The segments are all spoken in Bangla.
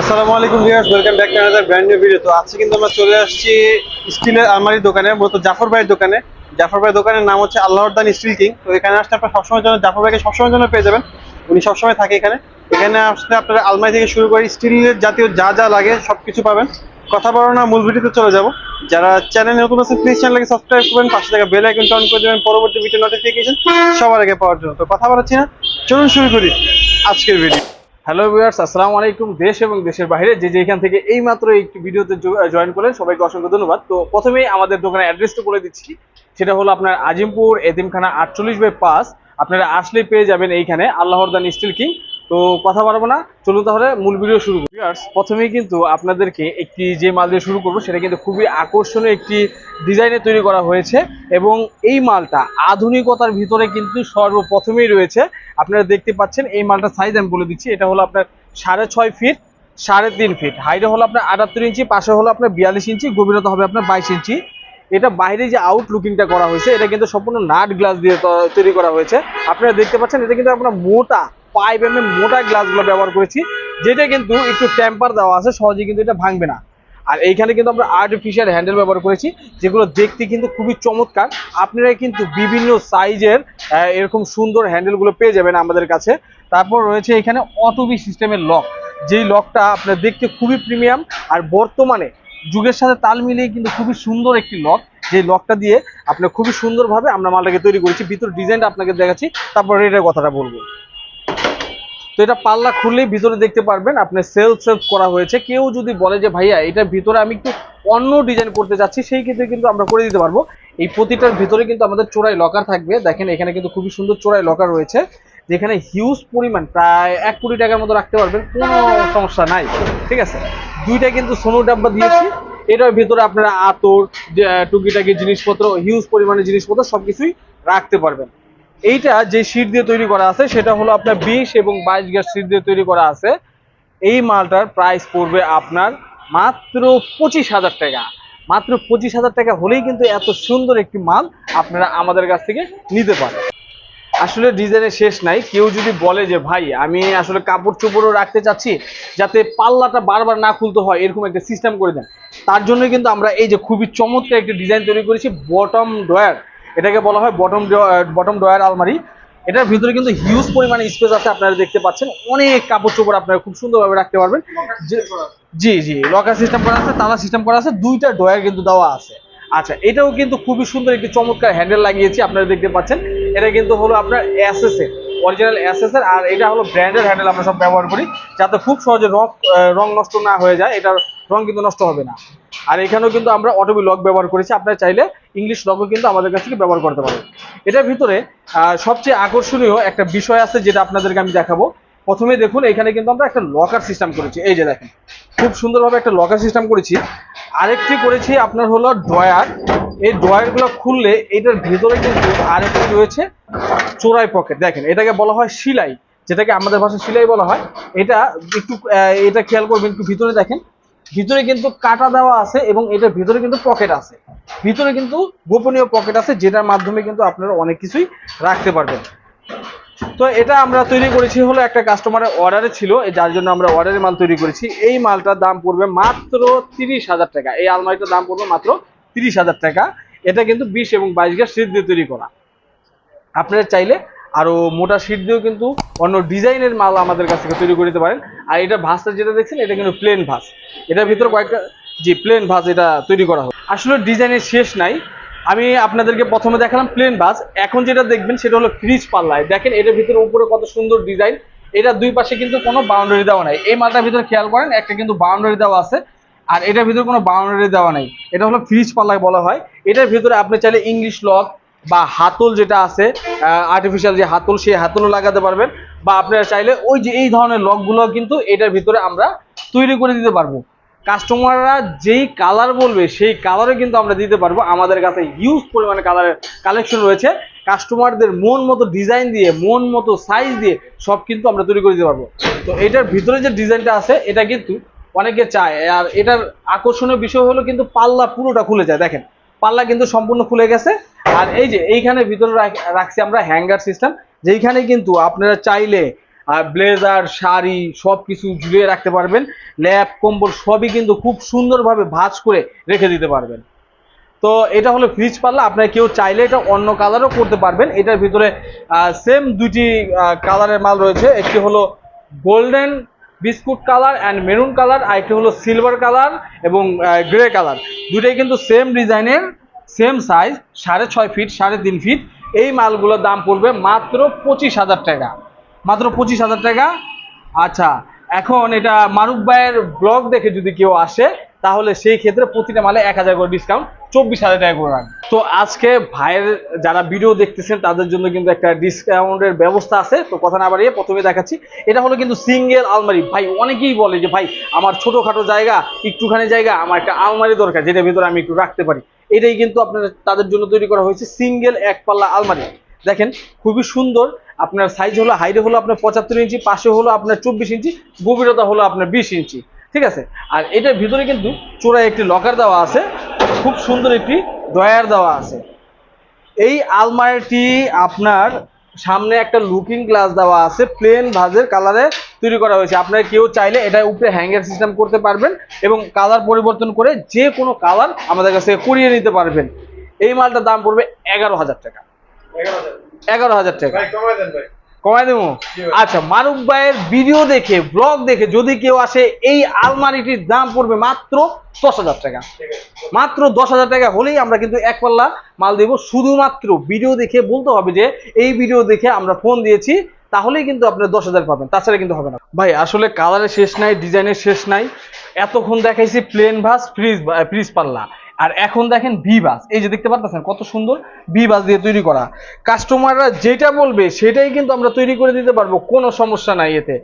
আসসালামু আলাইকুম viewers, welcome back to another brand new video তো আজকে কিন্তু আমরা চলে আসছি স্টিলের আলমারির দোকানে, মূলত জাফর ভাইয়ের দোকানে। জাফর ভাইয়ের দোকানের নাম হচ্ছে আল্লাহর দান স্টিল কিং। তো এখানে আসলে আপনারা সবসময় জন্য, জাফর ভাইকে সবসময় জন্য পেয়ে যাবেন। উনি সবসময় থাকে এখানে। এখানে আসলে আপনারা আলমারি থেকে শুরু করে স্টিলের জাতীয় যা যা লাগে সবকিছু পাবেন। কথা বলো না, মূল ভিডিওতে চলে যাব। যারা চ্যানেল নতুন আছেন প্লিজ চ্যানেলকে সাবস্ক্রাইব করবেন, পাশে থাকা বেল আইকন অন করে দেবেন, পরবর্তী ভিডিও নোটিফিকেশন সবার আগে পাওয়ার জন্য। তো কথা বলাচ্ছি না, চলুন শুরু করি আজকের ভিডিও হ্যালো ভিউয়ার্স আসসালামু আলাইকুম। দেশ এবং দেশের বাইরে যে যে এখান থেকে এই মাত্র একটি ভিডিওতে জয়েন করলেন, সবাইকে অসংখ্য ধন্যবাদ। তো প্রথমেই আমাদের দোকানের অ্যাড্রেসটা বলে দিচ্ছি। সেটা হলো আপনার আজিমপুর এদিমখানা আটচল্লিশ বাই পাঁচ। আপনারা আসলে পেয়ে যাবেন এইখানে আল্লাহর দান স্টিল কিং তো কথা বাড়বো না, চলুন তাহলে মূল ভিডিও শুরু করি। প্রথমেই কিন্তু আপনাদেরকে একটি যে মাল দিয়ে শুরু করব, সেটা কিন্তু খুবই আকর্ষণীয় একটি ডিজাইনে তৈরি করা হয়েছে এবং এই মালটা আধুনিকতার ভিতরে কিন্তু সর্বপ্রথমেই রয়েছে। আপনারা দেখতে পাচ্ছেন, এই মালটা সাইজ আমি বলে দিচ্ছি, এটা হলো আপনার সাড়ে ছয় ফিট সাড়ে তিন ফিট হাইটে হলো আপনার আটাত্তর ইঞ্চি পাশে হলো আপনার বিয়াল্লিশ ইঞ্চি গভীরতা হবে আপনার বাইশ ইঞ্চি এটা বাইরে যে আউট লুকিংটা করা হয়েছে, এটা কিন্তু সম্পূর্ণ নাট গ্লাস দিয়ে তৈরি করা হয়েছে। আপনারা দেখতে পাচ্ছেন, এটা কিন্তু আপনার মোটা পাইপ এম এম মোটা গ্লাসগুলো ব্যবহার করেছি, যেটা কিন্তু একটু টেম্পার দেওয়া আছে সহজে কিন্তু এটা ভাঙবে না। আর এইখানে কিন্তু আমরা আর্টিফিশিয়াল হ্যান্ডেল ব্যবহার করেছি, যেগুলো দেখতে কিন্তু খুবই চমৎকার। আপনারা কিন্তু বিভিন্ন সাইজের এরকম সুন্দর হ্যান্ডেলগুলো পেয়ে যাবেন আমাদের কাছে। তারপর রয়েছে এখানে অটোবি সিস্টেমের লক যেই লকটা আপনার দেখতে খুবই প্রিমিয়াম আর বর্তমানে যুগের সাথে তাল মিলিয়ে কিন্তু খুবই সুন্দর একটি লক যে লকটা দিয়ে আপনার খুবই সুন্দরভাবে আমরা মালটাকে তৈরি করেছি, ভিতর ডিজাইনটা আপনাকে দেখাচ্ছি, তারপর রেটের কথাটা বলব। তো এটা পাল্লা খুললেই ভিতরে দেখতে পারবেন আপনার সেলফ সেলফ করা হয়েছে। কেউ যদি বলে যে, ভাইয়া এটার ভিতরে আমি একটু অন্য ডিজাইন করতে চাচ্ছি, সেই ক্ষেত্রে কিন্তু আমরা করে দিতে পারব। এই প্রতিটার ভিতরে কিন্তু আমাদের চোরাই লকার থাকবে। দেখেন, এখানে কিন্তু খুবই সুন্দর চোরাই লকার রয়েছে, যেখানে হিউজ পরিমাণ, প্রায় এক কোটি টাকার মতো রাখতে পারবেন, কোনো সমস্যা নাই, ঠিক আছে? দুইটা কিন্তু সোনো ডাব্বা দিয়েছি। এটার ভিতরে আপনারা আতর টুকিটাকি জিনিসপত্র হিউজ পরিমাণে জিনিসপত্র সবকিছুই রাখতে পারবেন। এইটা যে শীট দিয়ে তৈরি করা আছে, সেটা হলো আপনার বিশ এবং বাইশ গ্যাস শীট দিয়ে তৈরি করা আছে। এই মালটার প্রাইস পড়বে আপনার মাত্র পঁচিশ হাজার টাকা। মাত্র পঁচিশ হাজার টাকা হলেই কিন্তু এত সুন্দর একটি মাল আপনারা আমাদের কাছ থেকে নিতে পারেন। আসলে ডিজাইনের শেষ নাই। কেউ যদি বলে যে, ভাই, আমি আসলে কাপড় চোপড়ও রাখতে চাচ্ছি, যাতে পাল্লাটা বারবার না খুলতে হয়, এরকম একটা সিস্টেম করে দেন। তার জন্য কিন্তু আমরা এই যে খুবই চমৎকার একটা ডিজাইন তৈরি করেছি বটম ডয়ার এটাকে বলা হয় বটম বটম ডয়ার আলমারি। এটার ভিতরে কিন্তু হিউজ পরিমাণে স্পেস আছে, আপনারা দেখতে পাচ্ছেন। অনেক কাপড় চোপড় আপনারা খুব সুন্দরভাবে রাখতে পারবেন। জি জি লকার সিস্টেম করা আছে, তালা সিস্টেম করা আছে, দুইটা ডয়ার কিন্তু দেওয়া আছে। আচ্ছা এটাও কিন্তু খুবই সুন্দর একটি চমৎকার হ্যান্ডেল লাগিয়েছি, আপনারা দেখতে পাচ্ছেন। এটা কিন্তু হলো আপনার এর অরিজিনাল অ্যাসেসের আর এটা হলো ব্র্যান্ডের হ্যান্ডেল আমরা সব ব্যবহার করি, যাতে খুব সহজে রং রং নষ্ট না হয়ে যায়, এটার রং কিন্তু নষ্ট হবে না। আর এখানেও কিন্তু আমরা অটোবি লক ব্যবহার করেছি, আপনারা চাইলে ইংলিশ লকও কিন্তু আমাদের কাছ থেকে ব্যবহার করতে পারেন। এটার ভিতরে সবচেয়ে আকর্ষণীয় একটা বিষয় আছে যেটা আপনাদেরকে আমি দেখাবো প্রথমে দেখুন, এখানে কিন্তু আমরা একটা লকার সিস্টেম করেছি। এই যে দেখেন, খুব সুন্দরভাবে একটা লকার সিস্টেম করেছি। আরেকটি করেছি আপনার হলো ড্রয়ার এই ড্রয়ারগুলো খুললে এটার ভিতরে কিন্তু আরেকটি রয়েছে চোরাই পকেট দেখেন, এটাকে বলা হয় সিলাই, যেটাকে আমাদের ভাষায় সিলাই বলা হয়। এটা একটু এটা খেয়াল করবেন একটু ভিতরে দেখেন। ভিতরে কিন্তু কাটা দেওয়া আছে এবং এটার ভিতরে কিন্তু পকেট আছে। ভিতরে কিন্তু গোপনীয় পকেট আছে, যেটার মাধ্যমে কিন্তু আপনারা অনেক কিছুই রাখতে পারবেন। তো এটা আমরা তৈরি করেছি হলো একটা কাস্টমারের অর্ডারে ছিল যার জন্য আমরা অর্ডারের মাল তৈরি করেছি। এই মালটার দাম পড়বে মাত্র তিরিশ হাজার টাকা। এই আলমারিটার দাম পড়বে মাত্র তিরিশ হাজার টাকা। এটা কিন্তু বিশ এবং বাইশ গ্যাস শীত দিয়ে তৈরি করা। আপনারা চাইলে আরও মোটা শীট দিয়েও কিন্তু অন্য ডিজাইনের মাল আমাদের কাছ থেকে তৈরি করে দিতে পারেন। আর এটা ভাসটা যেটা দেখছেন, এটা কিন্তু প্লেন ভাস এটার ভিতরে কয়েকটা, জি প্লেন ভাস এটা তৈরি করা হয় আসলে ডিজাইনের শেষ নাই। আমি আপনাদেরকে প্রথমে দেখালাম প্লেন বাস এখন যেটা দেখবেন সেটা হলো ফ্রিজ পাল্লায়। দেখেন এটার ভিতরে উপরে কত সুন্দর ডিজাইন এটা দুই পাশে কিন্তু কোনো বাউন্ডারি দেওয়া নাই। এই মালটার ভিতরে খেয়াল করেন, একটা কিন্তু বাউন্ডারি দেওয়া আছে, আর এটার ভিতরে কোনো বাউন্ডারি দেওয়া নাই। এটা হলো ফ্রিজ পাল্লায় বলা হয়। এটার ভিতরে আপনি চাইলে ইংলিশ লক বা হাতল যেটা আছে আর্টিফিশিয়াল যে হাতল, সেই হাতলও লাগাতে পারবেন। বা আপনারা চাইলে ওই যে এই ধরনের লকগুলো কিন্তু এটার ভিতরে আমরা তৈরি করে দিতে পারব। কাস্টমাররা যেই কালার বলবে, সেই কালারও কিন্তু আমরা দিতে পারব। আমাদের কাছে হিউজ পরিমাণে কালারের কালেকশন রয়েছে। কাস্টমারদের মন মতো ডিজাইন দিয়ে, মন মতো সাইজ দিয়ে সব কিন্তু আমরা তৈরি করে দিতে পারব। তো এটার ভিতরে যে ডিজাইনটা আছে, এটা কিন্তু অনেকে চায়। আর এটার আকর্ষণীয় বিষয় হলো কিন্তু পাল্লা পুরোটা খুলে যায়। দেখেন, পাল্লা কিন্তু সম্পূর্ণ খুলে গেছে। আর এই যে এইখানে ভিতরে রাখ- রাখছি আমরা হ্যাঙ্গার সিস্টেম যেইখানে কিন্তু আপনারা চাইলে আর ব্লেজার, শাড়ি সব কিছু ঝুলিয়ে রাখতে পারবেন। ল্যাপ, কম্বল সবই কিন্তু খুব সুন্দরভাবে ভাঁজ করে রেখে দিতে পারবেন। তো এটা হলো ফ্রিজ পাল্লা। আপনার কেউ চাইলে এটা অন্য কালারও করতে পারবেন। এটার ভিতরে সেম দুটি কালারের মাল রয়েছে। একটি হলো golden biscuit colour and maroon colour আর একটি হলো সিলভার কালার এবং গ্রে কালার দুটাই কিন্তু সেম ডিজাইনের সেম সাইজ সাড়ে ছয় ফিট সাড়ে তিন ফিট এই মালগুলোর দাম পড়বে মাত্র পঁচিশ হাজার টাকা। মাত্র পঁচিশ হাজার টাকা। আচ্ছা এখন এটা মারুক ভাইয়ের ব্লগ দেখে যদি কেউ আসে, তাহলে সেই ক্ষেত্রে প্রতিটা মালে এক হাজার করে ডিসকাউন্ট চব্বিশ হাজার টাকা করে রাখবে। তো আজকে ভাইয়ের যারা ভিডিও দেখতেছেন, তাদের জন্য কিন্তু একটা ডিসকাউন্টের ব্যবস্থা আছে। তো কথা না বাড়িয়ে প্রথমে দেখাচ্ছি। এটা হলো কিন্তু সিঙ্গেল আলমারি। ভাই, অনেকেই বলে যে, ভাই, আমার ছোটোখাটো জায়গা, একটুখানি জায়গা, আমার একটা আলমারি দরকার যেটা ভিতরে আমি একটু রাখতে পারি। এটাই কিন্তু আপনার তাদের জন্য তৈরি করা হয়েছে সিঙ্গেল এক পাল্লা আলমারি। দেখেন, খুবই সুন্দর। আপনার সাইজ হলো হাইটে হলো আপনার পঁচাত্তর ইঞ্চি, পাশে হলো আপনার চব্বিশ ইঞ্চি, গভীরতা হলো আপনার বিশ ইঞ্চি। ঠিক আছে? আর এটার ভিতরে কিন্তু চূড়ায় একটি লকার দেওয়া আছে, খুব সুন্দর একটি ড্রয়ার দেওয়া আছে। এই আলমারিটি আপনার সামনে একটা লুকিং গ্লাস দেওয়া আছে প্লেন ভাজের কালারে তৈরি করা হয়েছে। আপনারা কেউ চাইলে এটা উপরে হ্যাঙ্গার সিস্টেম করতে পারবেন এবং কালার পরিবর্তন করে যে কোনো কালার আমাদের কাছে করিয়ে নিতে পারবেন। এই মালটার দাম পড়বে এগারো হাজার টাকা। এগারো হাজার টাকা। ভাই কমাই দেন ভাই। কমাই দেবো। আচ্ছা মারুফ ভাইয়ের ভিডিও দেখে ব্লগ দেখে যদি কেউ আসে এই আলমারিটির দাম পড়বে মাত্র দশ হাজার টাকা। মাত্র দশ হাজার টাকা হলেই আমরা কিন্তু এক পাল্লা মাল দেব। শুধুমাত্র ভিডিও দেখে বলতে হবে যে এই ভিডিও দেখে আমরা ফোন দিয়েছি তাহলেই কিন্তু আপনার দশ হাজার পাবেন। তাছাড়া কিন্তু হবে না। ভাই আসলে কালারের শেষ নাই ডিজাইনের শেষ নাই। এতক্ষণ দেখাইছি প্লেন ভাস ফ্রিজ ফ্রিজ পাল্লা। আর এখন দেখেন ভি বাস এই যে দেখতে পারতেছেন কত সুন্দর ভি বাস দিয়ে তৈরি করা। কাস্টমাররা যেটা বলবে সেটাই কিন্তু আমরা তৈরি করে দিতে পারব, কোনো সমস্যা নাই এতে।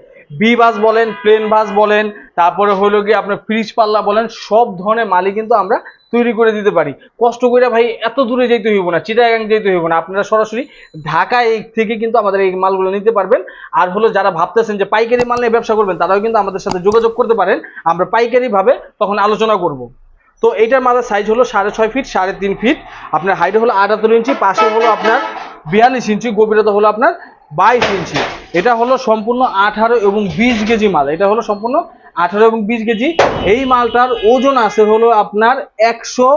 বি বাস বলেন প্লেন বাস বলেন, তারপরে হলো গিয়ে আপনার ফ্রিজ পাল্লা বলেন, সব ধরনের মালই কিন্তু আমরা তৈরি করে দিতে পারি। কষ্ট করে ভাই এত দূরে যেতে হইব না, চিটাগাং যেতে হইব না। আপনারা সরাসরি ঢাকায় থেকে কিন্তু আমাদের এই মালগুলো নিতে পারবেন। আর হলো যারা ভাবতেছেন যে পাইকারি মাল নিয়ে ব্যবসা করবেন, তারাও কিন্তু আমাদের সাথে যোগাযোগ করতে পারেন। আমরা পাইকারিভাবে তখন আলোচনা করব। তো এইটার মাথার সাইজ হলো সাড়ে ছয় ফিট সাড়ে তিন ফিট আপনার হাইট হলো আটাত্তর ইঞ্চি, পাশে হলো আপনার বিয়াল্লিশ ইঞ্চি, গভীরতা হলো আপনার বাইশ ইঞ্চি। এটা হলো সম্পূর্ণ আঠারো এবং বিশ কেজি মাল। এটা হলো সম্পূর্ণ আঠারো এবং বিশ কেজি। এই মালটার ওজন আছে হলো আপনার একশো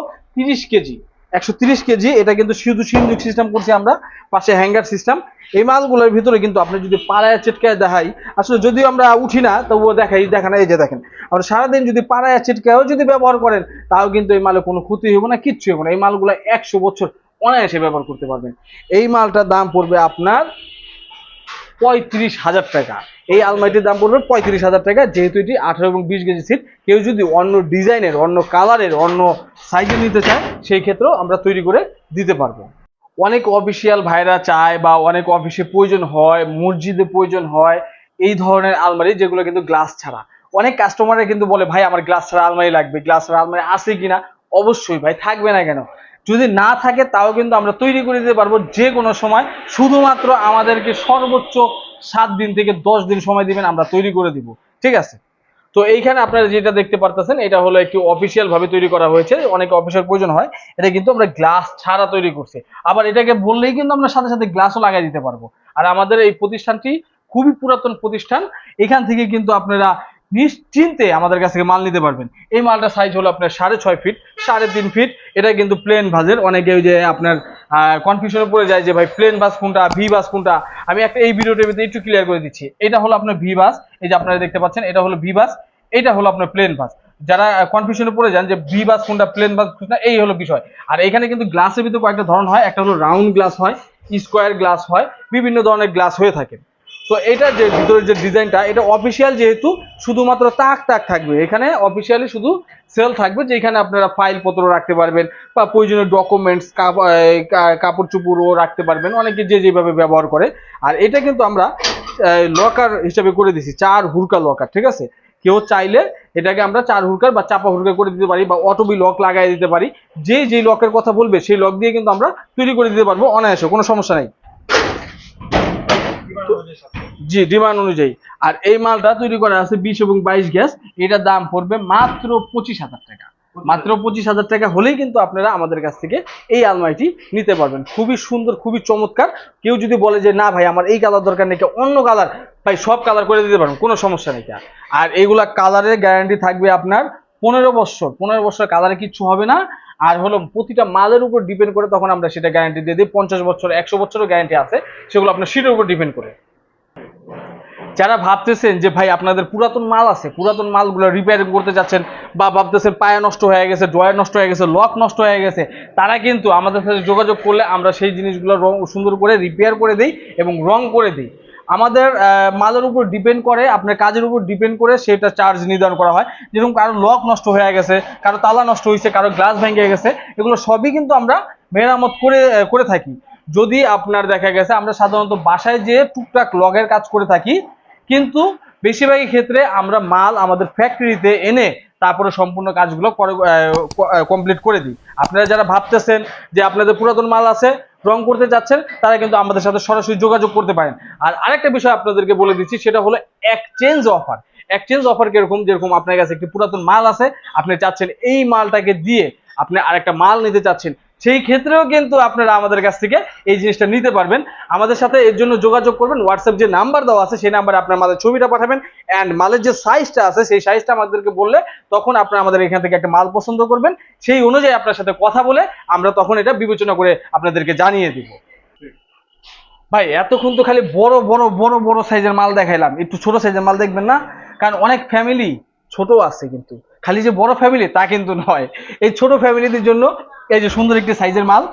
কেজি। একশো কেজি, এটা কিন্তু শুধু সিন্ধুক সিস্টেম করছি আমরা, পাশে হ্যাঙ্গার সিস্টেম এই মালগুলোর ভিতরে কিন্তু আপনি যদি পাড়ায় চেটকায় দেখাই, আসলে যদিও আমরা উঠি না, তবুও দেখাই, দেখেন, এই যে দেখেন। আমরা সারাদিন যদি পাড়ায় চেটকায়ও যদি ব্যবহার করেন, তাও কিন্তু এই মালে কোনো ক্ষতি হবে না, কিচ্ছু হবে না। এই মালগুলো একশো বছর অনায়াসে ব্যবহার করতে পারবেন। এই মালটার দাম পড়বে আপনার পঁয়ত্রিশ হাজার টাকা। এই আলমারিটির দাম পড়বে পঁয়ত্রিশ হাজার টাকা, যেহেতু এটি আঠারো এবং বিশ কেজি সিট কেউ যদি অন্য ডিজাইনের অন্য কালারের অন্য সাইজে নিতে চায় সেই ক্ষেত্রেও আমরা তৈরি করে দিতে পারব। অনেক অফিসিয়াল ভাইরা চায় বা অনেক অফিসে প্রয়োজন হয়, মসজিদে প্রয়োজন হয়, এই ধরনের আলমারি যেগুলো কিন্তু গ্লাস ছাড়া। অনেক কাস্টমাররা কিন্তু বলে, ভাই, আমার গ্লাস ছাড়া আলমারি লাগবে গ্লাস ছাড়া আলমারি আছে কিনা? অবশ্যই ভাই, থাকবে না কেন? যদি না থাকে, তাও কিন্তু আমরা তৈরি করে দিতে পারব যে কোনো সময়। শুধুমাত্র আমাদেরকে সর্বোচ্চ সাত দিন থেকে দশ দিন সময় দিবেন, আমরা তৈরি করে দিব। ঠিক আছে? তো এইখানে আপনারা যেটা দেখতে পারতেছেন, এটা হলো একটি অফিসিয়াল ভাবে তৈরি করা হয়েছে। অনেক অফিসের প্রয়োজন হয়। এটা কিন্তু আমরা গ্লাস ছাড়া তৈরি করছি। আবার এটাকে বললেই কিন্তু আমরা সাথে সাথে গ্লাসও লাগাই দিতে পারব। আর আমাদের এই প্রতিষ্ঠানটি খুবই পুরাতন প্রতিষ্ঠান। এখান থেকে কিন্তু আপনারা নিশ্চিন্তে আমাদের কাছ থেকে মাল নিতে পারবেন। এই মালটা সাইজ হলো আপনার সাড়ে ছয় ফিট সাড়ে তিন ফিট এটা কিন্তু প্লেন ভাজের। অনেকে ওই যে আপনার কনফিউশনে পড়ে যায় যে ভাই প্লেন বাস কোনটা ভি বাস কোনটা? আমি একটা এই ভিডিওটার ভিতরে একটু ক্লিয়ার করে দিচ্ছি। এটা হলো আপনার ভি বাস এই যে আপনারা দেখতে পাচ্ছেন, এটা হলো ভি বাস এটা হলো আপনার প্লেন বাস যারা কনফিউশনে পড়ে যান যে ভি বাস কোনটা প্লেন বাস কোনটা, এই হলো বিষয়। আর এখানে কিন্তু গ্লাসের ভিতরে কয়েকটা ধরন হয়, একটা হলো রাউন্ড গ্লাস হয় স্কোয়ার গ্লাস হয়, বিভিন্ন ধরনের গ্লাস হয়ে থাকে। তো এটা যে ভিতরের যে ডিজাইনটা, এটা অফিসিয়াল যেহেতু, শুধুমাত্র তাক তাক থাকবে। এখানে অফিসিয়ালি শুধু সেল থাকবে, যেখানে আপনারা ফাইল পত্র রাখতে পারবেন বা প্রয়োজনীয় ডকুমেন্টস কাপড় চুপড়ও রাখতে পারবেন। অনেকে যে যেভাবে ব্যবহার করে। আর এটা কিন্তু আমরা লকার হিসাবে করে দিছি, চার হুরকা লকার ঠিক আছে? কেউ চাইলে এটাকে আমরা চার হুরকার বা চাপা হুরকার করে দিতে পারি বা অটোবি লক লাগাই দিতে পারি। যে যে লকের কথা বলবে, সেই লক দিয়ে কিন্তু আমরা তৈরি করে দিতে পারব অনায়াসে, কোনো সমস্যা নেই। জি ডিমান্ড অনুযায়ী। আর এই মালটা তৈরি করা আছে বিশ এবং বাইশ গ্যাস। এটার দাম পড়বে মাত্র পঁচিশ হাজার টাকা। মাত্র পঁচিশ হাজার টাকা হলেই কিন্তু আপনারা আমাদের কাছ থেকে এই আলমারিটি নিতে পারবেন। খুবই সুন্দর খুবই চমৎকার। কেউ যদি বলে যে না ভাই আমার এই কালার দরকার নেই অন্য কালার ভাই সব কালার করে দিতে পারবেন কোনো সমস্যা নেই আর এইগুলা কালারের গ্যারান্টি থাকবে আপনার পনেরো বছর। পনেরো বছর কালারে কিচ্ছু হবে না। আর হলো প্রতিটা মালের উপর ডিপেন্ড করে তখন আমরা সেটা গ্যারান্টি দিয়ে দিই। পঞ্চাশ বছর একশো বছরও গ্যারান্টি আছে। সেগুলো আপনার সিটের উপর ডিপেন্ড করে। যারা ভাবতেছেন যে ভাই আপনাদের পুরাতন মাল আছে, পুরাতন মালগুলো রিপেয়ারিং করতে যাচ্ছেন বা ভাবতেছেন পায়া নষ্ট হয়ে গেছে, ড্রয়ার নষ্ট হয়ে গেছে, লক নষ্ট হয়ে গেছে, তারা কিন্তু আমাদের সাথে যোগাযোগ করলে আমরা সেই জিনিসগুলো রং সুন্দর করে রিপেয়ার করে দিই এবং রং করে দিই। আমাদের মালের উপর ডিপেন্ড করে, আপনার কাজের উপর ডিপেন্ড করে সেটা চার্জ নির্ধারণ করা হয়। যেরকম কারও লক নষ্ট হয়ে গেছে, কারও তালা নষ্ট হয়েছে, কারও গ্লাস ভেঙে গেছে, এগুলো সবই কিন্তু আমরা মেরামত করে করে থাকি। যদি আপনার দেখা গেছে, আমরা সাধারণত বাসায় যে টুকটাক লগের কাজ করে থাকি কিন্তু বেশিরভাগই ক্ষেত্রে আমরা মাল আমাদের ফ্যাক্টরিতে এনে তারপরে সম্পূর্ণ কাজগুলো করে কমপ্লিট করে দিই। আপনারা যারা ভাবতেছেন যে আপনাদের পুরাতন মাল আছে রং করতে যাচ্ছেন তারা কিন্তু আমাদের সাথে সরাসরি যোগাযোগ করতে পারেন। আর আরেকটা বিষয় আপনাদেরকে বলে দিচ্ছি, সেটা হলো এক্সচেঞ্জ অফার এক্সচেঞ্জ অফার কীরকম? যেরকম আপনার কাছে একটি পুরাতন মাল আছে, আপনি চাচ্ছেন এই মালটাকে দিয়ে আপনি আরেকটা মাল নিতে চাচ্ছেন সেই ক্ষেত্রেও কিন্তু আপনারা আমাদের কাছ থেকে এই জিনিসটা নিতে পারবেন। আমাদের সাথে এর জন্য যোগাযোগ করবেন। হোয়াটসঅ্যাপ যে নাম্বার দেওয়া আছে, সেই নাম্বারে আপনার মালের ছবিটা পাঠাবেন অ্যান্ড মালের যে সাইজটা আছে, সেই সাইজটা আমাদেরকে বললে তখন আপনারা আমাদের এখান থেকে একটা মাল পছন্দ করবেন। সেই অনুযায়ী আপনার সাথে কথা বলে আমরা তখন এটা বিবেচনা করে আপনাদেরকে জানিয়ে দিব। ভাই, এতক্ষণ তো খালি বড় বড় বড় বড় সাইজের মাল দেখাইলাম। একটু ছোট সাইজের মাল দেখবেন না? কারণ অনেক ফ্যামিলি ছোট আছে কিন্তু। খালি যে বড় ফ্যামিলি তা কিন্তু নয়। এই ছোট ফ্যামিলিদের জন্য এই যে সুন্দর একটি সাইজের মাল।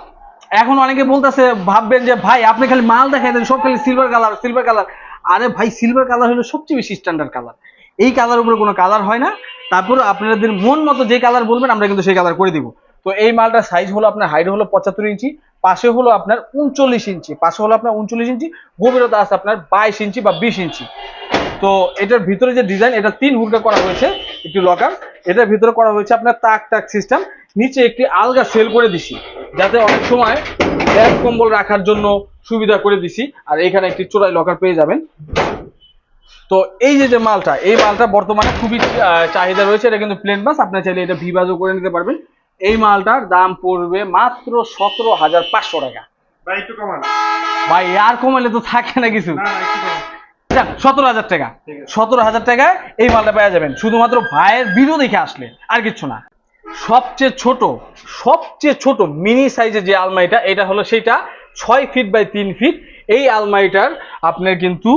এখন অনেকে বলতেছে, ভাববেন যে, ভাই, আপনি খালি মাল দেখাই দেন, সব খালি সিলভার কালার সিলভার কালার আরে ভাই সিলভার কালার হলো সবচেয়ে বেশি স্ট্যান্ডার্ড কালার এই কালার উপরে কোনো কালার হয় না। তারপর আপনাদের মন মতো যে কালার বলবেন, আমরা কিন্তু সেই কালার করে দিব। তো এই মালটার সাইজ হলো আপনার হাইট হলো পঁচাত্তর ইঞ্চি, পাশে হলো আপনার উনচল্লিশ ইঞ্চি, পাশে হলো আপনার উনচল্লিশ ইঞ্চি, গভীরতা আছে আপনার বাইশ ইঞ্চি বা বিশ ইঞ্চি। তো এটার ভিতরে যে ডিজাইন এটা তিন হুডকা করা হয়েছে, একটি লকার এটার ভিতরে করা হয়েছে আপনার তাক তাক সিস্টেম নিচে একটি আলগা সেল করে দিছি। যাতে অনেক সময় ব্যাগ কম্বল রাখার জন্য সুবিধা করে দিছি। আর এখানে একটি চোরাই লকার পেয়ে যাবেন। তো এই যে যে মালটা এই মালটা বর্তমানে খুবই চাহিদা রয়েছে। এটা কিন্তু প্লেন বাস আপনার চাইলে এটা ভিবাজও করে নিতে পারবেন। এই মালটার দাম পড়বে মাত্র সতেরো হাজার পাঁচশো টাকা। ভাই আর কমালে তো থাকে না কিছু। যাক সতেরো হাজার টাকা। সতেরো হাজার টাকায় এই মালটা পাওয়া যাবেন। শুধুমাত্র ভাইয়ের ভিডিও দেখে আসলে আর কিছু না। সবচেয়ে ছোট সবচেয়ে ছোট মিনি সাইজের যে আলমারিটা, এটা হলো সেটা ছয় ফিট বাই তিন ফিট এই আলমারিটার আপনার কিন্তু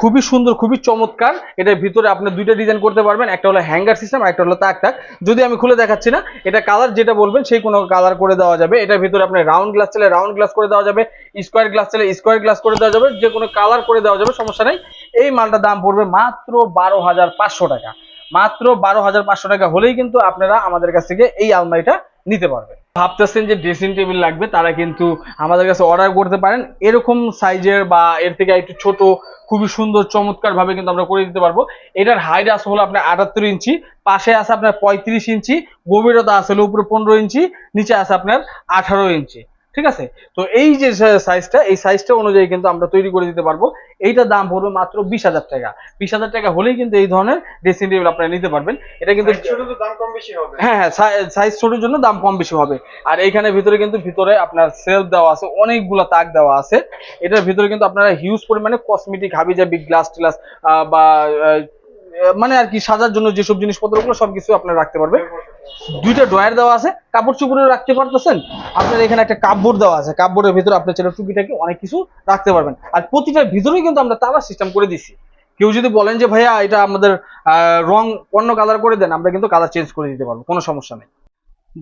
খুবই সুন্দর, খুবই চমৎকার। এটার ভিতরে আপনি দুইটা ডিজাইন করতে পারবেন। একটা হলো হ্যাঙ্গার সিস্টেম একটা হলো তাক তাক। যদি আমি খুলে দেখাচ্ছি না, এটা কালার যেটা বলবেন, সেই কোনো কালার করে দেওয়া যাবে। এটার ভিতরে আপনার রাউন্ড গ্লাস চাইলে রাউন্ড গ্লাস করে দেওয়া যাবে। স্কোয়ার গ্লাস চাইলে স্কোয়ার গ্লাস করে দেওয়া যাবে। যে কোনো কালার করে দেওয়া যাবে, সমস্যা নেই। এই মালটার দাম পড়বে মাত্র বারো হাজার পাঁচশো টাকা। মাত্র বারো হাজার পাঁচশো টাকা হলেই কিন্তু আপনারা আমাদের কাছ থেকে এই আলমারিটা নিতে পারবেন। ভাবতেছেন যে ড্রেসিং টেবিল লাগবে, তারা কিন্তু আমাদের কাছে অর্ডার করতে পারেন। এরকম সাইজের বা এর থেকে একটু ছোট, খুবই সুন্দর চমৎকার ভাবে কিন্তু আমরা করে দিতে পারব। এটার হাইট আছে হলো আপনার আটাত্তর ইঞ্চি, পাশে আছে আপনার পঁয়ত্রিশ ইঞ্চি, গভীরতা আছে হলো উপরে পনেরো ইঞ্চি, নিচে আছে আপনার আঠারো ইঞ্চি। ঠিক আছে? তো এই যে সাইজটা এই সাইজটা অনুযায়ী কিন্তু আমরা তৈরি করে দিতে পারব। এইটার দাম পড়বে মাত্র বিশ হাজার টাকা। বিশ হাজার টাকা হলেই কিন্তু এই ধরনের ড্রেসিং টেবিল আপনারা নিতে পারবেন। এটা কিন্তু ছোট তো দাম কম বেশি হবে। হ্যাঁ হ্যাঁ সাইজ ছোটোর জন্য দাম কম বেশি হবে। আর এইখানে ভিতরে কিন্তু ভিতরে আপনার সেলফ দেওয়া আছে অনেকগুলো তাক দেওয়া আছে। এটার ভিতরে কিন্তু আপনারা হিউজ পরিমাণে কসমেটিক হাবি জাবি গ্লাস টিলাস বা মানে আর কি সাজার জন্য যেসব জিনিসপত্রগুলো সবকিছু আপনারা রাখতে পারবেন। দুইটা ড্রয়ার দেওয়া আছে, কাপড় চুপড়ে রাখতে পারতেছেন। আপনার এখানে একটা কাপড় দেওয়া আছে কাপড়ের ভিতরে আপনার ছেলে টুপিটাকে অনেক কিছু রাখতে পারবেন। আর প্রতিটার ভিতরেই কিন্তু আমরা তালা সিস্টেম করে দিছি। কেউ যদি বলেন যে, ভাইয়া, এটা আমাদের রং অন্য কালার করে দেন, আমরা কিন্তু কালার চেঞ্জ করে দিতে পারব, কোনো সমস্যা নেই।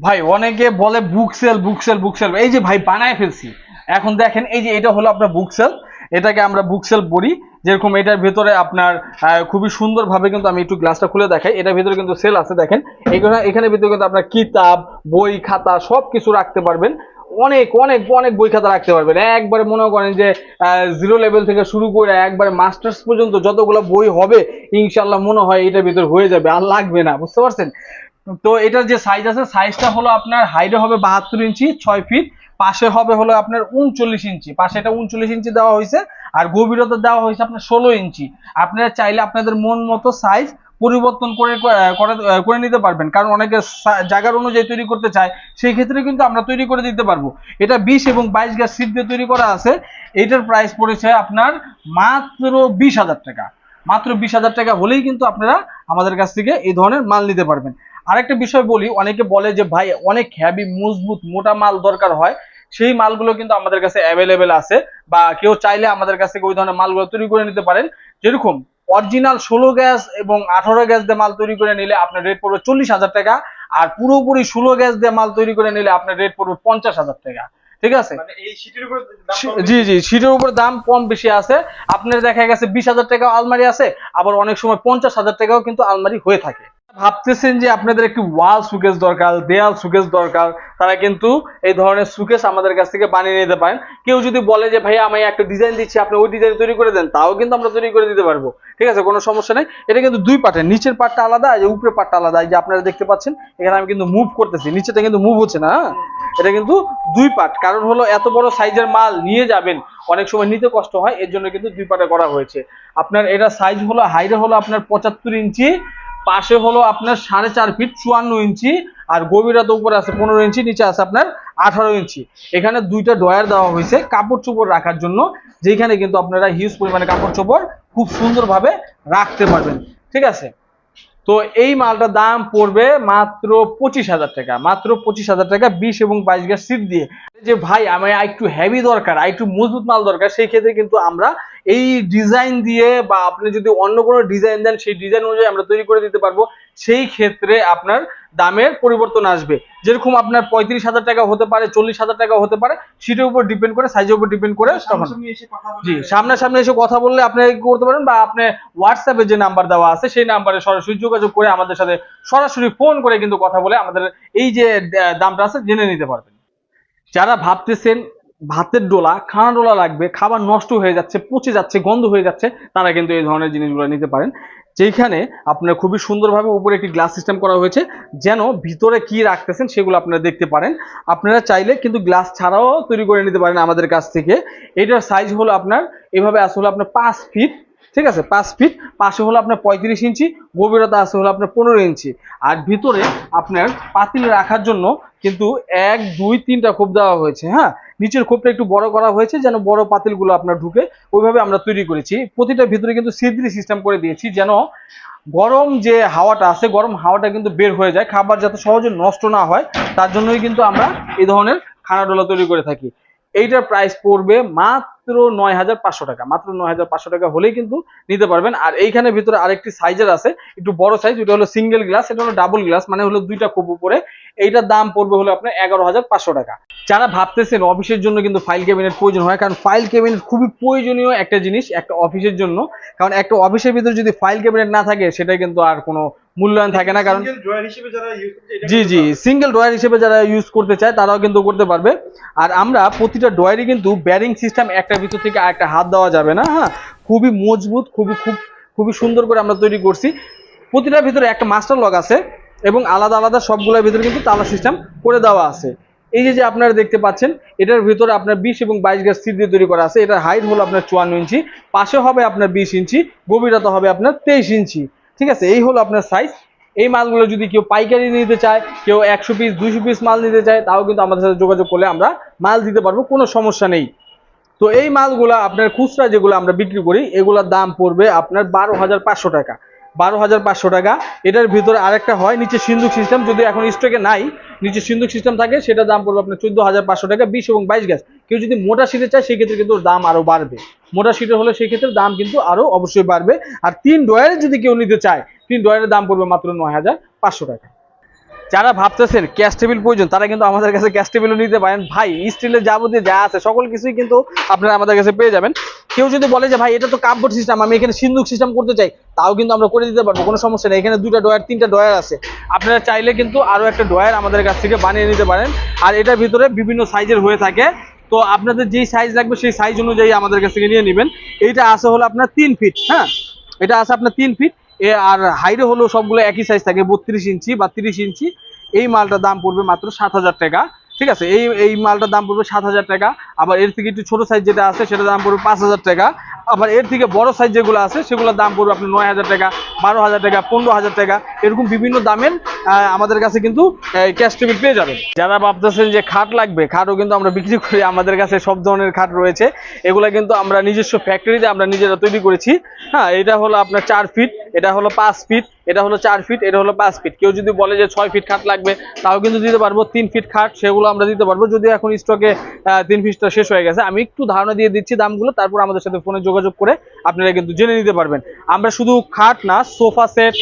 ভাই, অনেকে বলে book sell book sell book sell এই যে ভাই, বানায় ফেলছি। এখন দেখেন, এই যে এটা হলো আপনার বুক সেল এটাকে আমরা বুক সেল বলি। যেরকম এটার ভেতরে আপনার খুবই সুন্দরভাবে কিন্তু আমি একটু গ্লাসটা খুলে দেখাই। এটার ভিতরে কিন্তু সেল আছে, দেখেন। এখানে এখানে ভিতরে কিন্তু আপনার কিতাব, বই, খাতা সব কিছু রাখতে পারবেন। অনেক অনেক অনেক বই খাতা রাখতে পারবেন। একবারে মনে করেন যে জিরো লেভেল থেকে শুরু করে একবারে মাস্টার্স পর্যন্ত যতগুলো বই হবে ইনশাল্লাহ মনে হয় এটার ভিতরে হয়ে যাবে। আর লাগবে না, বুঝতে পারছেন? তো এটার যে সাইজ আছে সাইজটা হলো আপনার হাইটে হবে বাহাত্তর ইঞ্চি, ছয় ফিট পাশে হবে হলো আপনার উনচল্লিশ ইঞ্চি। পাশে এটা উনচল্লিশ ইঞ্চি দেওয়া হয়েছে। আর গভীরতা দেওয়া হয়েছে আপনার ষোলো ইঞ্চি। আপনারা চাইলে আপনাদের মন মতো সাইজ পরিবর্তন করে করে নিতে পারবেন। কারণ অনেকে জায়গার অনুযায়ী তৈরি করতে চায়, সেই ক্ষেত্রে কিন্তু আমরা তৈরি করে দিতে পারব। এটা বিশ এবং বাইশ গ্যাস সিট দিয়ে তৈরি করা আছে। এটার প্রাইস পড়েছে আপনার মাত্র বিশ হাজার টাকা। মাত্র বিশ হাজার টাকা হলেই কিন্তু আপনারা আমাদের কাছ থেকে এই ধরনের মাল নিতে পারবেন। আরেকটা বিষয় বলি, অনেকে বলে যে, ভাই, অনেক হ্যাভি মজবুত, মোটা মাল দরকার হয়। সেই মালগুলো কিন্তু আমাদের কাছে অ্যাভেলেবেল আছে বা কেউ চাইলে আমাদের কাছ থেকে ওই ধরনের মালগুলো তৈরি করে নিতে পারেন। যেরকম অরিজিনাল ষোলো গ্যাস এবং আঠারো গ্যাস দিয়ে মাল তৈরি করে নিলে আপনার রেট পড়বে চল্লিশ হাজার টাকা আর পুরোপুরি ষোলো গ্যাস দিয়ে মাল তৈরি করে নিলে আপনার রেট পড়বে পঞ্চাশ হাজার টাকা। ঠিক আছে? মানে জি জি সিটের উপর দাম কম বেশি আছে। আপনার দেখা গেছে বিশ হাজার টাকা আলমারি আছে আবার অনেক সময় পঞ্চাশ হাজার টাকাও কিন্তু আলমারি হয়ে থাকে। ভাবতেছেন যে আপনাদের একটি ওয়াল সুকেস দরকার, দেয়াল সুকেস দরকার, তারা কিন্তু এই ধরনের সুকেস আমাদের কাছ থেকে বানিয়ে নিতে পারেন। কেউ যদি বলে যে ভাই আমি একটা ডিজাইন দিচ্ছি, আপনি ওই ডিজাইন তৈরি করে দেন, তাও কিন্তু আমরা তৈরি করে দিতে পারব। ঠিক আছে, কোনো সমস্যা নেই। এটা কিন্তু দুই পার্টের নিচের পার্টটা আলাদা যে উপরের পার্টটা আলাদা। এই যে আপনারা দেখতে পাচ্ছেন, এখানে আমি কিন্তু মুভ করতেছি। নিচেটা কিন্তু মুভ হচ্ছে না হ্যাঁ? এটা কিন্তু দুই পার্ট। কারণ হলো, এত বড় সাইজের মাল নিয়ে যাবেন, অনেক সময় নিতে কষ্ট হয়, এর জন্য কিন্তু দুই পার্টে করা হয়েছে। আপনার এটা সাইজ হলো হাইটে হলো আপনার পঁচাত্তর ইঞ্চি পাশে হলো আপনার সাড়ে চার ফিট চুয়ান্ন ইঞ্চি, আর গভীরতা উপরে আছে পনেরো ইঞ্চি, নিচে আছে আপনার আঠারো ইঞ্চি। এখানে দুইটা ডয়ার দেওয়া হয়েছে কাপড় চোপড় রাখার জন্য যেখানে কিন্তু আপনারা হিউজ পরিমাণে কাপড় চোপড় খুব সুন্দরভাবে রাখতে পারবেন। ঠিক আছে? তো এই মালটার দাম পড়বে মাত্র পঁচিশ হাজার টাকা, মাত্র পঁচিশ হাজার টাকা, বিশ এবং বাইশ গ্যাস সিট দিয়ে। যে ভাই, আমার একটু হেভি দরকার একটু মজবুত মাল দরকার, সেই ক্ষেত্রে কিন্তু আমরা এই ডিজাইন দিয়ে বা আপনি যদি অন্য কোনো ডিজাইন দেন, সেই ডিজাইন অনুযায়ী আমরা তৈরি করে দিতে পারব। সেই ক্ষেত্রে আপনার দামের পরিবর্তন আসবে। যেরকম আপনার পঁয়ত্রিশ হাজার টাকা হতে পারে চল্লিশ হাজার টাকা হতে পারে সেটার উপর ডিপেন্ড করে সাইজের উপর ডিপেন্ড করে তখন। জি সামনাসামনি এসে কথা বললে আপনি করতে পারেন? বা আপনি হোয়াটসঅ্যাপে যে নাম্বার দেওয়া আছে সেই নাম্বারে সরাসরি যোগাযোগ করে আমাদের সাথে সরাসরি ফোন করে কিন্তু কথা বলে আমাদের এই যে দামটা আছে জেনে নিতে পারবেন। যারা ভাবতেছেন ভাতের ডোলা খানা ডোলা লাগবে খাবার নষ্ট হয়ে যাচ্ছে পচে যাচ্ছে গন্ধ হয়ে যাচ্ছে তারা কিন্তু এই ধরনের জিনিসগুলো নিতে পারেন। যেখানে আপনার খুবই সুন্দরভাবে উপরে একটি গ্লাস সিস্টেম করা হয়েছে, যেন ভিতরে কি রাখতেছেন সেগুলো আপনারা দেখতে পারেন। আপনারা চাইলে কিন্তু গ্লাস ছাড়াও তৈরি করে নিতে পারেন আমাদের কাছ থেকে। এটার সাইজ হলো আপনার, এভাবে আসলে আপনার পাঁচ ফিট ঠিক আছে? পাঁচ ফিট পাশে হলো আপনার পঁয়ত্রিশ ইঞ্চি, গভীরতা আছে হলো আপনার পনেরো ইঞ্চি। আর ভিতরে আপনার পাতিল রাখার জন্য কিন্তু এক, দুই, তিনটা খোপ দেওয়া হয়েছে হ্যাঁ? নিচের খোপটা একটু বড় করা হয়েছে, যেন বড় পাতিলগুলো আপনার ঢুকে ওইভাবে আমরা তৈরি করেছি। প্রতিটা ভিতরে কিন্তু সিদ্রি সিস্টেম করে দিয়েছি, যেন গরম যে হাওয়াটা আছে, গরম হাওয়াটা কিন্তু বের হয়ে যায়, খাবার যাতে সহজে নষ্ট না হয়, তার জন্যই কিন্তু আমরা এই ধরনের খানাডোলা তৈরি করে থাকি। এইটার প্রাইস পড়বে মাত্র নয় হাজার পাঁচশো টাকা। মাত্র নয় হাজার পাঁচশো টাকা হলেই কিন্তু নিতে পারবেন। আর এইখানে ভিতরে আরেকটি সাইজের আছে, একটু বড় সাইজ ওটা হলো সিঙ্গেল গ্লাস এটা হলো ডাবল গ্লাস মানে হলো দুইটা কোপ উপরে। এইটার দাম পড়বে হলো আপনার এগারো হাজার পাঁচশো টাকা। যারা ভাবতেছেন অফিসের জন্য কিন্তু ফাইল ক্যাবিনেট প্রয়োজন হয়, কারণ ফাইল ক্যাবিনেট খুবই প্রয়োজনীয় একটা জিনিস, একটা অফিসের জন্য। কারণ একটা অফিসের ভিতরে যদি ফাইল ক্যাবিনেট না থাকে সেটা কিন্তু আর কোনো মূল্যায়ন থাকে না কারণ জি জি সিঙ্গেল ড্রয়ার হিসেবে যারা ইউজ করতে চায় তারাও কিন্তু করতে পারবে। আর আমরা প্রতিটা ড্রয়ারই কিন্তু ব্যারিং সিস্টেম একটা ভিতর থেকে আরেকটা হাত দেওয়া যাবে না হ্যাঁ? খুবই মজবুত খুবই খুব খুবই সুন্দর করে আমরা তৈরি করছি। প্রতিটার ভিতরে একটা মাস্টার লক আছে এবং আলাদা আলাদা সবগুলোর ভিতরে কিন্তু তালা সিস্টেম করে দেওয়া আছে। এই যে যে আপনারা দেখতে পাচ্ছেন এটার ভিতরে আপনার বিশ এবং বাইশ গ্যাস সিট দিয়ে তৈরি করা আছে। এটার হাইট হলো আপনার চুয়ান্ন ইঞ্চি পাশে হবে আপনার বিশ ইঞ্চি গভীরতা হবে আপনার তেইশ ইঞ্চি। ঠিক আছে, এই হলো আপনার সাইজ এই মালগুলো যদি কেউ পাইকারি নিতে চায়, কেউ একশো পিস দুইশো পিস মাল নিতে চায়, তাও কিন্তু আমাদের সাথে যোগাযোগ করলে আমরা মাল দিতে পারব, কোনো সমস্যা নেই। তো এই মালগুলা, আপনার খুচরা যেগুলো আমরা বিক্রি করি, এগুলোর দাম পড়বে আপনার বারো হাজার পাঁচশো টাকা। বারো হাজার পাঁচশো টাকা। এটার ভিতরে আরেকটা হয়, নিচে সিন্ধুক সিস্টেম যদি এখন স্টকে নাই, নিচে সিন্ধুক সিস্টেম থাকে সেটার দাম পড়বে আপনার চোদ্দ হাজার পাঁচশো টাকা, বিশ এবং বাইশ গ্যাস। কেউ যদি মোটা সিটে চায়, সেক্ষেত্রে কিন্তু দাম আরও বাড়বে। মোটা সিটে হলে সেই ক্ষেত্রে দাম কিন্তু আরও অবশ্যই বাড়বে। আর তিন ডয়ারে যদি কেউ নিতে চায়, তিন ডয়ারের দাম পড়বে মাত্র নয় হাজার পাঁচশো টাকা। যারা ভাবতেছেন ক্যাশ টেবিল প্রয়োজন, তারা কিন্তু আমাদের কাছে ক্যাশ টেবিলও নিতে পারেন। ভাই স্টিলের যাবতীয় যা আছে, সকল কিছুই কিন্তু আপনারা আমাদের কাছে পেয়ে যাবেন। কেউ যদি বলে যে, ভাই, এটা তো কাপবোর্ড সিস্টেম আমি এখানে সিন্ধুক সিস্টেম করতে চাই, তাও কিন্তু আমরা করে দিতে পারব, কোনো সমস্যা নেই। এখানে দুইটা ডয়ার তিনটা ডয়ার আছে। আপনারা চাইলে কিন্তু আরও একটা ডয়ার আমাদের কাছ থেকে বানিয়ে নিতে পারেন। আর এটার ভিতরে বিভিন্ন সাইজের হয়ে থাকে। তো আপনাদের যেই সাইজ লাগবে, সেই সাইজ অনুযায়ী আমাদের কাছ থেকে নিয়ে নেবেন। এইটা আছে হলো আপনার তিন ফিট হ্যাঁ? এটা আছে আপনার তিন ফিট এ আর হাইটে হলো সবগুলো একই সাইজ থাকে, বত্রিশ ইঞ্চি বা তিরিশ ইঞ্চি। এই মালটার দাম পড়বে মাত্র সাত হাজার টাকা। ঠিক আছে, এই এই মালটার দাম পড়বে সাত হাজার টাকা, আবার এর থেকে একটু ছোট সাইজ যেটা আছে, সেটার দাম পড়বে পাঁচ হাজার টাকা, আবার এর থেকে বড় সাইজ যেগুলো আছে, সেগুলোর দাম পড়বে আপনার নয় হাজার টাকা, বারো হাজার টাকা, পনেরো হাজার টাকা, এরকম বিভিন্ন দামের আমাদের কাছে কিন্তু ক্যাশ টেবিল পেয়ে যাবেন। যারা ভাবতেছেন যে খাট লাগবে, খাটও কিন্তু আমরা বিক্রি করি, আমাদের কাছে সব ধরনের খাট রয়েছে, এগুলো কিন্তু আমরা নিজস্ব ফ্যাক্টরিতে আমরা নিজেরা তৈরি করেছি। হ্যাঁ এটা হলো আপনার চার ফিট এটা হলো পাঁচ ফিট এটা হলো চার ফিট এটা হলো পাঁচ ফিট কেউ যদি বলে যে ছয় ফিট খাট লাগবে, তাও কিন্তু দিতে পারব তিন ফিট খাট, সেগুলো আমরা দিতে পারব। যদি এখন স্টকে তিন ফিটটা শেষ হয়ে গেছে, আমি একটু ধারণা দিয়ে দিচ্ছি দামগুলো, তারপর আমাদের সাথে ফোনে যোগাযোগ করে আপনারা কিন্তু জেনে নিতে পারবেন। আমরা শুধু খাট না, sofa set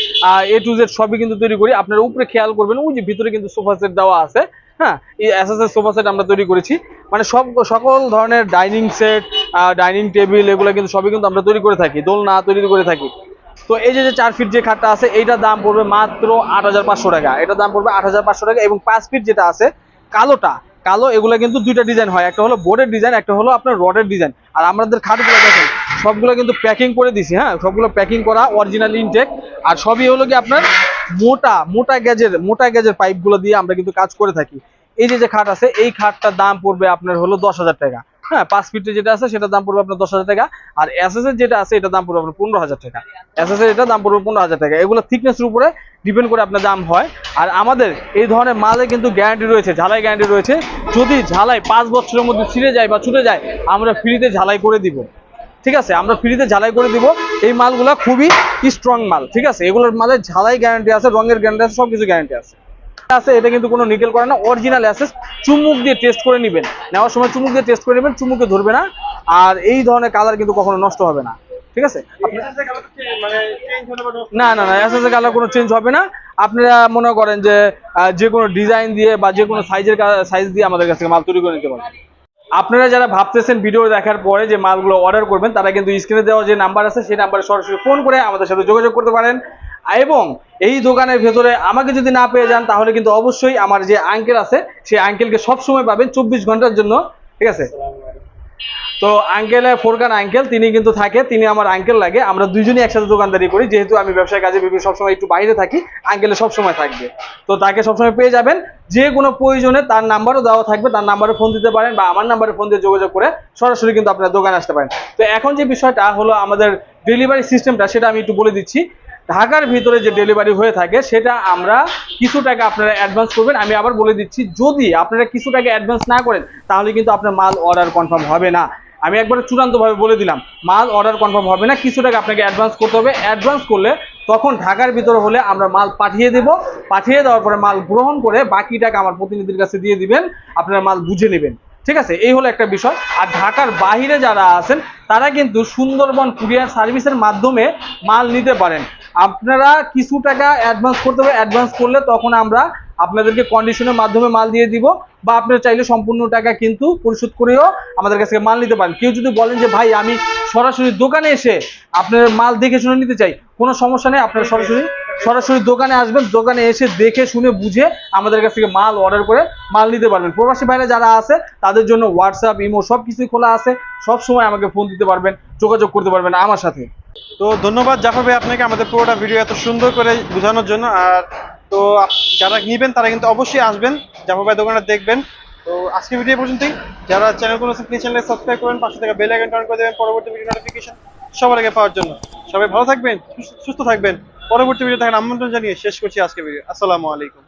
A to Z সবই কিন্তু তৈরি করি। আপনারা উপরে খেয়াল করবেন, ওই যে ভিতরে কিন্তু সোফা সেট দেওয়া আছে হ্যাঁ? এই সোফা সেট আমরা তৈরি করেছি। মানে সব, সকল ধরনের ডাইনিং সেট ডাইনিং টেবিল এগুলো কিন্তু সবই কিন্তু আমরা তৈরি করে থাকি, দোলনা তৈরি করে থাকি। তো এই যে চার ফিট যে খাটটা আছে, এইটার দাম পড়বে মাত্র আট হাজার পাঁচশো টাকা। এটার দাম পড়বে আট হাজার পাঁচশো টাকা এবং পাঁচ ফিট যেটা আছে, কালোটা, কালো এগুলো কিন্তু দুইটা ডিজাইন হয়। একটা হলো বোর্ডের ডিজাইন একটা হলো আপনার রডের ডিজাইন আর আমাদের খাটগুলো দেখেন, সবগুলো কিন্তু প্যাকিং করে দিছি হ্যাঁ? সবগুলো প্যাকিং করা অরিজিনাল ইনটেক আর সবই হলো কি আপনার মোটা মোটা গ্যাজের মোটা গ্যাজের পাইপগুলো দিয়ে আমরা কিন্তু কাজ করে থাকি। এই যে যে খাট আছে, এই খাটটার দাম পড়বে আপনার হলো দশ হাজার টাকা। হ্যাঁ পাঁচ ফিটের যেটা আছে সেটা দাম পড়বে আপনার দশ হাজার টাকা। আর এসএস এর যেটা আছে, এটার দাম পড়বে আপনার পনেরো হাজার টাকা। এসএস এর এটা দাম পড়বে পনেরো হাজার টাকা। এগুলো থিকনেসের উপরে ডিপেন্ড করে আপনার দাম হয়। আর আমাদের এই ধরনের মালে কিন্তু গ্যারান্টি রয়েছে, ঝালাই গ্যারান্টি রয়েছে। যদি ঝালাই পাঁচ বছরের মধ্যে ছিঁড়ে যায় বা ছুটে যায়, আমরা ফ্রিতে ঝালাই করে দিব। ঠিক আছে? আমরা ফ্রিতে ঝালাই করে দিব। এই মালগুলা খুবই স্ট্রং মাল, ঠিক আছে? এগুলোর মালের ঝালাই গ্যারান্টি আছে, রঙের গ্যারান্টি আছে, সবকিছু গ্যারান্টি আছে। আছে এটা কিন্তু কোনো নিকেল করে না অরিজিনাল অ্যাসেস চুমুক দিয়ে টেস্ট করে নেবেন। নেওয়ার সময় চুমুক দিয়ে টেস্ট করে নেবেন চুমুকে ধরবে না আর এই ধরনের কালার কিন্তু কখনো নষ্ট হবে না। ঠিক আছে? মানে না না না অ্যাসেসের কালার কোনো চেঞ্জ হবে না। আপনারা মনে করেন যে যে কোনো ডিজাইন দিয়ে বা যে কোনো সাইজের সাইজ দিয়ে আমাদের কাছ থেকে মাল তৈরি করে নিতে পারবেন। আপনারা যারা ভাবতেছেন ভিডিও দেখার পরে যে মালগুলো অর্ডার করবেন তারা কিন্তু স্ক্রিনে দেওয়া যে নাম্বার আছে সেই নাম্বারে সরাসরি ফোন করে আমাদের সাথে যোগাযোগ করতে পারেন। এবং এই দোকানের ভেতরে আমাকে যদি না পেয়ে যান, তাহলে কিন্তু অবশ্যই আমার যে আঙ্কেল আছে, সেই আঙ্কেলকে সবসময় পাবেন চব্বিশ ঘণ্টার জন্য, ঠিক আছে? তো আঙ্কেল ফোরকান আঙ্কেল তিনি কিন্তু থাকে, তিনি আমার আঙ্কেল লাগে, আমরা দুইজনই একসাথে দোকানদারি করি, যেহেতু আমি ব্যবসায় কাজে বিভিন্ন সবসময় একটু বাইরে থাকি আঙ্কেলে সবসময় থাকবে। তো তাকে সবসময় পেয়ে যাবেন, যে কোনো প্রয়োজনে তার নাম্বারও দেওয়া থাকবে, তার নাম্বারে ফোন দিতে পারেন বা আমার নাম্বারে ফোন দিয়ে যোগাযোগ করে সরাসরি কিন্তু আপনার দোকানে আসতে পারেন। তো এখন যে বিষয়টা হলো আমাদের ডেলিভারি সিস্টেমটা সেটা আমি একটু বলে দিচ্ছি। ঢাকার ভিতরে যে ডেলিভারি হয়ে থাকে, সেটা আমরা কিছু টাকা আপনারা অ্যাডভান্স করবেন। আমি আবার বলে দিচ্ছি, যদি আপনারা কিছু টাকা অ্যাডভান্স না করেন, তাহলে কিন্তু আপনার মাল অর্ডার কনফার্ম হবে না। আমি একবারে চূড়ান্তভাবে বলে দিলাম, মাল অর্ডার কনফার্ম হবে না, কিছু টাকা আপনাকে অ্যাডভান্স করতে হবে। অ্যাডভান্স করলে তখন ঢাকার ভিতরে হলে আমরা মাল পাঠিয়ে দেব। পাঠিয়ে দেওয়ার পরে মাল গ্রহণ করে বাকি টাকা আমার প্রতিনিধির কাছে দিয়ে দিবেন। আপনারা মাল বুঝে নেবেন। ঠিক আছে? এই হলো একটা বিষয়। আর ঢাকার বাইরে যারা আছেন, তারা কিন্তু সুন্দরবন কুরিয়ার সার্ভিসের মাধ্যমে মাল নিতে পারেন। আপনারা কিছু টাকা অ্যাডভান্স করতে হবে অ্যাডভান্স করলে তখন আমরা আপনাদেরকে কন্ডিশনের মাধ্যমে মাল দিয়ে দিব বা আপনারা চাইলে সম্পূর্ণ টাকা কিন্তু পরিশোধ করেও আমাদের কাছ থেকে মাল নিতে পারেন। কেউ যদি বলেন যে, ভাই, আমি সরাসরি দোকানে এসে আপনার মাল দেখে শুনে নিতে চাই, কোনো সমস্যা নেই, আপনারা সরাসরি সরাসরি দোকানে আসবেন, দোকানে এসে দেখে শুনে বুঝে আমাদের কাছ থেকে মাল অর্ডার করে মাল নিতে পারবেন। প্রবাসী ভাইরা যারা আছে, তাদের জন্য হোয়াটসঅ্যাপ ইমো সব কিছুই খোলা আছে। সব সময় আমাকে ফোন দিতে পারবেন, যোগাযোগ করতে পারবেন আমার সাথে। তো ধন্যবাদ জাফর ভাই আপনাকে আমাদের পুরোটা ভিডিও এত সুন্দর করে বোঝানোর জন্য। আর তো যারা নিবেন, তারা কিন্তু অবশ্যই আসবেন। জাফর ভাই দোকানটা দেখবেন। তো আজকে ভিডিও পর্যন্তই। যারা চ্যানেল কোনো প্লিজ চ্যানেলে সাবস্ক্রাইব করবেন। পাশে থেকে বেল আইকন টার্ন করে দেবেন পরবর্তী ভিডিও নোটিফিকেশন সবার আগে পাওয়ার জন্য। সবাই ভালো থাকবেন, সুস্থ- থাকবেন। পরবর্তী ভিডিও থাকেন আমন্ত্রণ জানিয়ে শেষ করছি আজকে ভিডিও আসসালামু আলাইকুম।